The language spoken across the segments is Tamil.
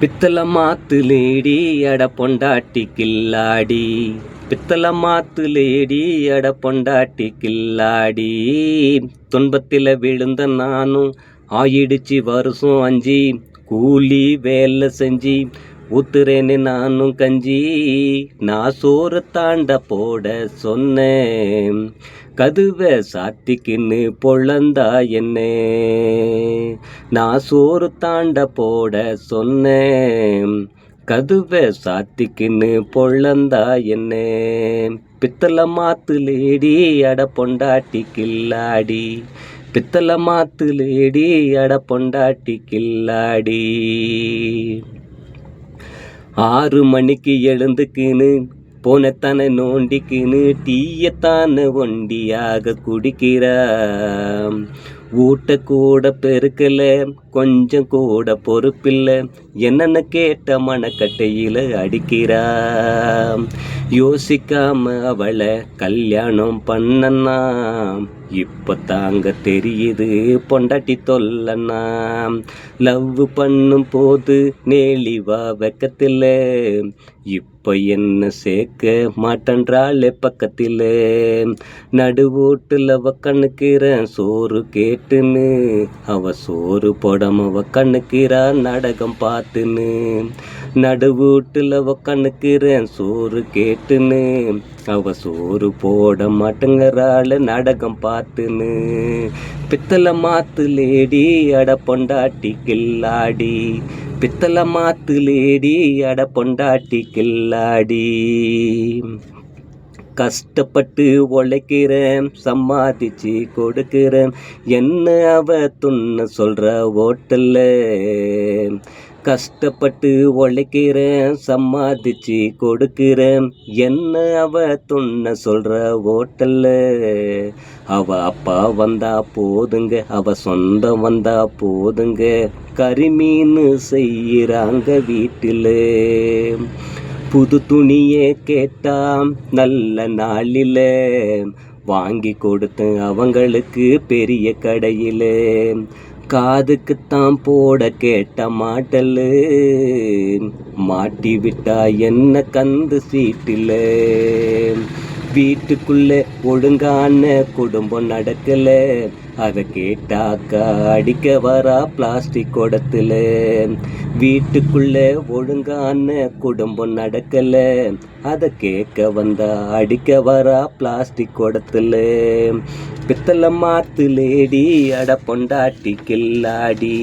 பித்தள மாத்துலேடி அட பொண்டாட்டி கில்லாடி. பித்தள மாத்துலேடி அட பொண்டாட்டி கில்லாடி. துன்பத்தில் விழுந்த நானும் ஆயிடுச்சு வருஷம் அஞ்சு. கூலி வேலை செஞ்சு ஊத்துறேன்னு நானும் கஞ்சி நான் சோறு தாண்ட போட சொன்னேன். கதுவை சாத்திக்கின்னு பொழந்தா என்னே. நான் சோறு தாண்ட போட சொன்னேன். கதுவை சாத்திக்கின்னு பொழந்தா என்னே. பித்தள மாத்துலேடி அட பொண்டாட்டி கில்லாடி. பித்தள மாத்துலேடி அட பொண்டாட்டி கில்லாடி. ஆறு மணிக்கு எழுந்துக்கின்னு போனத்தானே நோண்டிக்கின்னு டீயத்தானே ஒண்டியாக குடிக்கிறா ஊட்ட கூட பெருக்கல கொஞ்சம் கூட பொறுப்பில்லை என்னென்ன கேட்ட மனக்கட்டையில் அடிக்கிறா யோசிக்காம அவளை கல்யாணம் பண்ணனா இப்போ தாங்க தெரியுது பொண்டாட்டி தொல்லனா லவ் பண்ணும் போது நேலிவா வெக்கத்தில். இப்போ என்ன சேர்க்க மாட்டன்றாளே பக்கத்தில். நடுவோட்டில் அவ கண்ணுக்கிறேன் சோறு கேட்டுன்னு. அவ சோறு போடாம அவ கண்ணுக்கிறா நாடகம் பார்த்துன்னு. நடுவூட்டுல அவ கண்ணுக்கிறேன் சோறு கேட்டு கேட்டுன்னு அவ சோறு போட மாட்டேங்கிறாள் நாடகம் பார்த்துன்னு. பித்தளை மாத்து லேடி அட பொண்டாட்டி கில்லாடி. பித்தளை மாத்து லேடி அட பொண்டாட்டி கில்லாடி. கஷ்டப்பட்டு உழைக்கிறேன் சம்பாதிச்சு கொடுக்கிறேன். என்ன அவ துண்ண சொல்ற ஓட்டல்ல கஷ்டப்பட்டு உழைக்கிறேன் சம்பாதிச்சு கொடுக்கிறேன். என்ன அவ துண்ண சொல்ற ஓட்டல்ல அவ அப்பா வந்தா போதுங்க அவ சொந்தம் வந்தா போதுங்க. கரிமீன் செய்யறாங்க வீட்டில். புது துணியே கேட்டாம் நல்ல நாளில். வாங்கி கொடுத்தேன் அவங்களுக்கு பெரிய கடையில். காதுக்குத்தான் போட கேட்ட மாட்டல். மாட்டி விட்டா என்ன கந்து சீட்டில். வீட்டுக்குள்ள ஒழுங்கான குடும்பம் நடக்கல. அதை கேட்டாக்கா அடிக்க வரா பிளாஸ்டிக் குடத்துல. வீட்டுக்குள்ள ஒழுங்கான குடும்பம் நடக்கல. அதை கேட்க வந்தா அடிக்க வரா பிளாஸ்டிக் குடத்துல. பித்தளை மாத்து லேடி அட பொண்டாட்டி கில்லாடி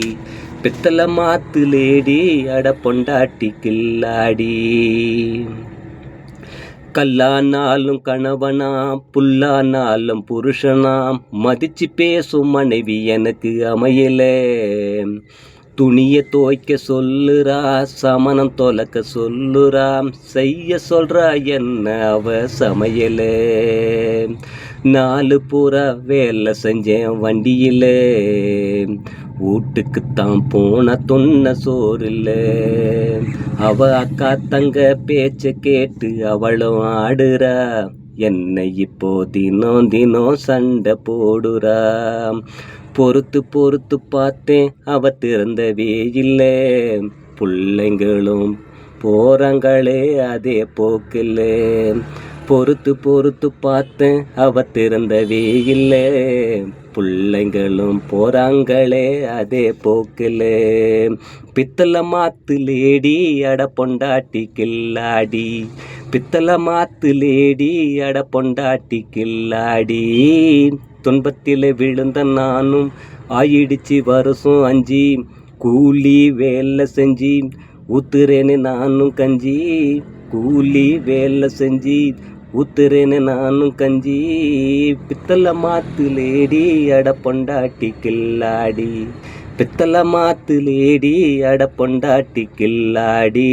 பித்தளை மாத்து லேடி அட பொண்டாட்டி கில்லாடி கல்லானாலும் கணவனா புல்லானாலும் புருஷனா மதிச்சு பேசும் மனைவி எனக்கு அமையல. துணியை துவைக்க சொல்லுறா சமணம் தொலைக்க சொல்லுறாம் செய்ய சொல்றா என்ன அவ சமையலே. நாலு பூரா வேலை செஞ்சேன் வண்டியிலே. வீட்டுக்குத்தான் போன தொன்ன சோறில்ல. அவ அக்கா தங்க பேச்ச கேட்டு அவளும் ஆடுறா. என்னை இப்போ தினம் தினம் சண்டை போடுறா. பொறுத்து பொறுத்து பார்த்தேன் அவ திறந்தவே இல்லை. பிள்ளைங்களும் போறாங்களே அதே போக்கில் பொறுத்து பொறுத்து பார்த்தேன் அவ திறந்தவே இல்லை. பிள்ளைங்களும் போறாங்களே அதே போக்கில். பித்தளை மாத்து லேடி அட பொண்டாட்டி கில்லாடி. பித்தளை மாத்து லேடி அட பொண்டாட்டி கில்லாடி. துன்பத்தில் விழுந்த நானும் ஆயிடுச்சு வருஷம் அஞ்சு. கூலி வேலை செஞ்சு ஊத்துறேன்னு நானும் கஞ்சி. கூலி வேலை செஞ்சு ஊத்துறேன்னு நானும் கஞ்சி. பித்தளை மாத்து லேடி அட பொண்டாட்டி கில்லாடி. பித்தளை மாத்து லேடி அட பொண்டாட்டி கில்லாடி.